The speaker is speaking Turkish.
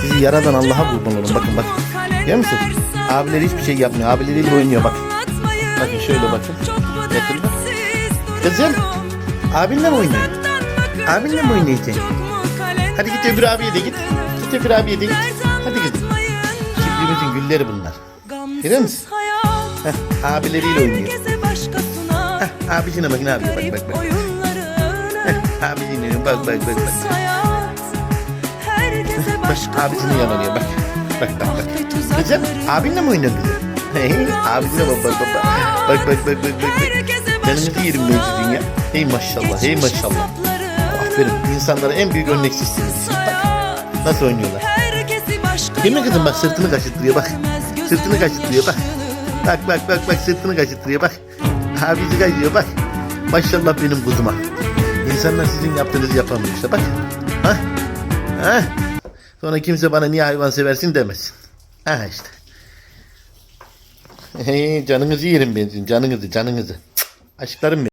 Sizi yaradan Allah'a kurban olun. Bakın bak. Görüyor musun? Abileri hiçbir şey yapmıyor. Abileriyle oynuyor bak. Bakın şöyle bakın. Yakın bak. Kızım. Abinle mi oynuyorsun? Abinle mi oynayacaksın? Hadi git öbür abiye de git. Git öbür abiye de git. Hadi kızım. Çiftliğimizin gülleri bunlar. Görüyor musun? Heh, abileriyle oynuyor. Heh, abicine bakın abi bak bak bak. Heh, abicine bak bak bak bak. Bak abisinin yanına bak. Bak bak bak. Kızım abinle mi? Hey, abinle bak bak bak. Bak bak bak bak bak. Canınızı yerim ben sizin ya. Hey maşallah hey maşallah. Aferin insanlara en büyük örnek sizsiniz. Bak nasıl oynuyorlar. Değil mi kızım bak sırtını kaşıttırıyor bak. Sırtını kaşıttırıyor bak. Bak bak bak bak sırtını kaşıttırıyor bak. Abisi kaşıyor bak. Maşallah benim kuzuma. İnsanlar sizin yaptığınızı yapamıyor işte bak. Ha? Ha? Sonra kimse bana niye hayvan seversin demesin. Ha işte. Hey, canınızı yerim ben sizin canınızı canınızı. Cık, Aşklarım benim.